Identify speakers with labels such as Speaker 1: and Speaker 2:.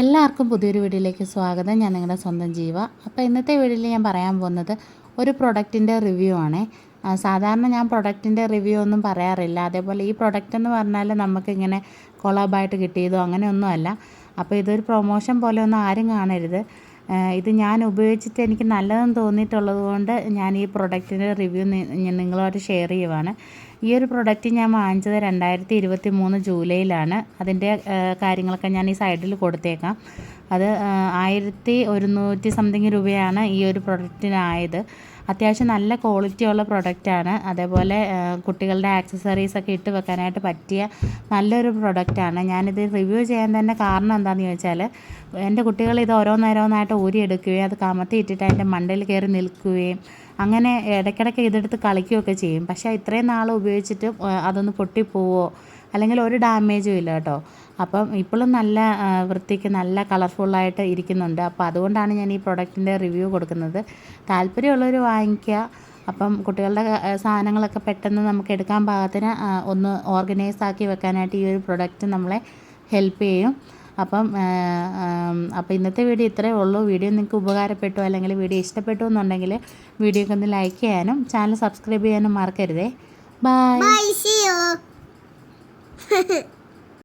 Speaker 1: എല്ലാവർക്കും പുതിയൊരു വീഡിയോയിലേക്ക് സ്വാഗതം. ഞാൻ നിങ്ങളുടെ സ്വന്തം ജീവ. അപ്പോൾ ഇന്നത്തെ വീഡിയോയിൽ ഞാൻ പറയാൻ പോകുന്നത് ഒരു പ്രൊഡക്റ്റിന്റെ റിവ്യൂ ആണ്. സാധാരണ ഞാൻ പ്രൊഡക്റ്റിന്റെ റിവ്യൂ ഒന്നും പറയാറില്ല. അതേപോലെ ഈ പ്രൊഡക്റ്റ് എന്ന് പറഞ്ഞാൽ നമുക്കിങ്ങനെ കൊളാബായിട്ട് കിട്ടിയതോ അങ്ങനെയൊന്നുമല്ല അപ്പോൾ ഇതൊരു പ്രൊമോഷൻ പോലെ ഒന്നും ആരും കാണരുത്. ഇത് ഞാൻ ഉപയോഗിച്ചിട്ട് എനിക്ക് നല്ലതെന്ന് തോന്നിയിട്ടുള്ളത് കൊണ്ട് ഞാൻ ഈ പ്രൊഡക്റ്റിന്റെ റിവ്യൂ നിങ്ങളുമായിട്ട് ഷെയർ ചെയ്യുവാണ്. ഈ ഒരു പ്രൊഡക്റ്റ് ഞാൻ വാങ്ങിച്ചത് രണ്ടായിരത്തി ഇരുപത്തി മൂന്ന് ജൂലൈയിലാണ് അതിന്റെ കാര്യങ്ങളൊക്കെ ഞാൻ ഈ സൈഡിൽ കൊടുത്തേക്കാം. അത് ആയിരത്തി ഒരുന്നൂറ്റി സംതിങ് രൂപയാണ് ഈ ഒരു പ്രൊഡക്റ്റിനായത് അത്യാവശ്യം നല്ല ക്വാളിറ്റി ഉള്ള പ്രൊഡക്റ്റാണ് അതേപോലെ കുട്ടികളുടെ ആക്സസറീസ് ഒക്കെ ഇട്ട് വെക്കാനായിട്ട് പറ്റിയ നല്ലൊരു പ്രൊഡക്റ്റാണ് ഞാനിത് റിവ്യൂ ചെയ്യാൻ തന്നെ കാരണം എന്താണെന്ന് ചോദിച്ചാൽ എന്റെ കുട്ടികൾ ഇത് ഓരോന്നേരോന്നായിട്ട് ഊരിയെടുക്കുകയും അത് കമത്തി ഇട്ടിട്ട് അതിന്റെ മണ്ടയിൽ കയറി നിൽക്കുകയും അങ്ങനെ ഇടയ്ക്കിടയ്ക്ക് ഇതെടുത്ത് കളിക്കുകയൊക്കെ ചെയ്യും. പക്ഷേ ഇത്രയും നാൾ ഉപയോഗിച്ചിട്ട് അതൊന്ന് പൊട്ടിപ്പോവോ? അല്ലെങ്കിൽ ഒരു ഡാമേജും ഇല്ല കേട്ടോ. അപ്പം ഇപ്പോഴും നല്ല വൃത്തിക്ക് നല്ല കളർഫുള്ളായിട്ട് ഇരിക്കുന്നുണ്ട്. അപ്പോൾ അതുകൊണ്ടാണ് ഞാൻ ഈ പ്രൊഡക്റ്റിന്റെ റിവ്യൂ കൊടുക്കുന്നത്. താല്പര്യമുള്ളവർ വാങ്ങിക്കുക. അപ്പം കുട്ടികളുടെ സാധനങ്ങളൊക്കെ പെട്ടെന്ന് നമുക്ക് എടുക്കാൻ പാകത്തിന് ഒന്ന് ഓർഗനൈസ് ആക്കി വെക്കാനായിട്ട് ഈ ഒരു പ്രൊഡക്റ്റ് നമ്മളെ ഹെൽപ്പ് ചെയ്യും. അപ്പം അപ്പം ഇന്നത്തെ വീഡിയോ ഇത്രയേ ഉള്ളൂ. വീഡിയോ നിങ്ങൾക്ക് ഉപകാരപ്പെട്ടു അല്ലെങ്കിൽ വീഡിയോ ഇഷ്ടപ്പെട്ടു എന്നുണ്ടെങ്കിൽ വീഡിയോക്ക് ഒന്ന് ലൈക്ക് ചെയ്യാനും ചാനൽ സബ്സ്ക്രൈബ് ചെയ്യാനും മറക്കരുതേ. バ
Speaker 2: イ。バイしよう。